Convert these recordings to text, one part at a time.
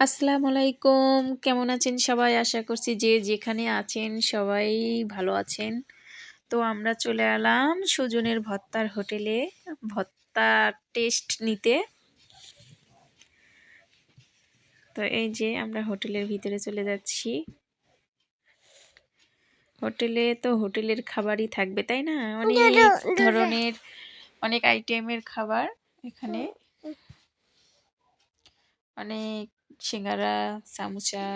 আসসালামু আলাইকুম। কেমন আছেন সবাই? আশা করছি যে যেখানে আছেন সবাই ভালো আছেন। তো আমরা চলে এলাম সুজনের ভত্তার হোটেলে ভত্তা টেস্ট নিতে। তো এই যে আমরা হোটেলের ভিতরে চলে যাচ্ছি। হোটেলে তো হোটেলের খাবারই থাকবে তাই না? অনেক ধরনের অনেক আইটেমের খাবার এখানে। অনেক সিঙ্গারা সামোসা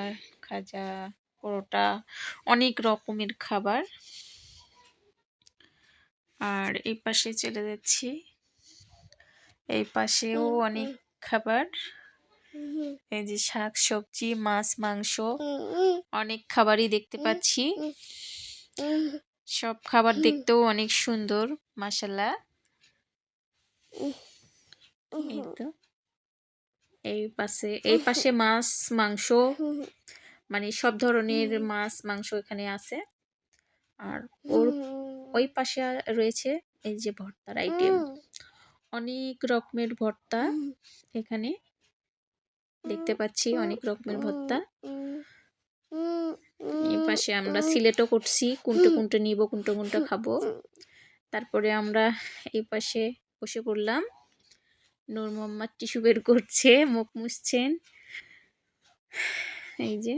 খাজা পরোটা অনেক রকমের খাবার। আর এই পাশে চলে যাচ্ছি। এই পাশেও অনেক খাবার। এই যে শাক সবজি মাছ মাংস অনেক খাবারই দেখতে পাচ্ছি। সব খাবার দেখতেও অনেক সুন্দর মাসাল্লা এই তো। এই পাশে এই পাশে মাছ মাংস মানে সব ধরনের মাছ মাংস এখানে আছে। আর ওর ওই পাশে রয়েছে এই যে ভর্তার আইটেম অনেক রকমের ভর্তা এখানে দেখতে পাচ্ছি অনেক রকমের ভর্তা। এই পাশে আমরা সিলেটও করছি কোনটা কোনটা নিব কোনটা কোনটা খাব। তারপরে আমরা এই পাশে বসে পড়লাম। নূর মোহাম্মদ টিস্যু বের করছে, মুখ মুছছেন। এই যে,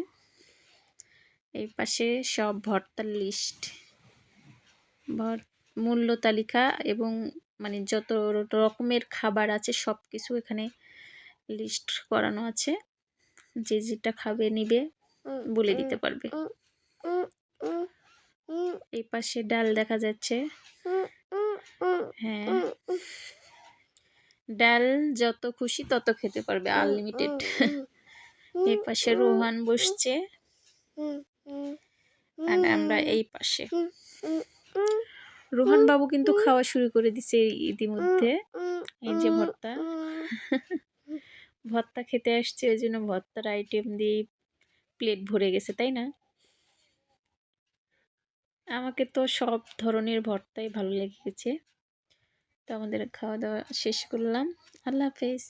এই পাশে সব ভর্তার লিস্ট ভর, মূল্য তালিকা এবং মানে যত রকমের খাবার আছে সব কিছু এখানে লিস্ট করানো আছে। যে যেটা খাবে, নিবে, বলে দিতে পারবে। এই পাশে ডাল দেখা যাচ্ছে। হ্যাঁ। ডাল যত খুশি তত খেতে পারবে আনলিমিটেড এই পাশে রোহান বসছে। আর আমরা এই পাশে। রোহান বাবু কিন্তু খাওয়া শুরু করে দিছে ইতিমধ্যে। এই যে ভর্তা। ভর্তা খেতে আসছে ওই জন্য ভর্তার আইটেম দিয়ে প্লেট ভরে গেছে তাই না? আমাকে তো সব ধরনের ভর্তাই ভালো লেগে গেছে তো আমাদের খাওয়া দাওয়া শেষ করলাম। আল্লাহ হাফেজ।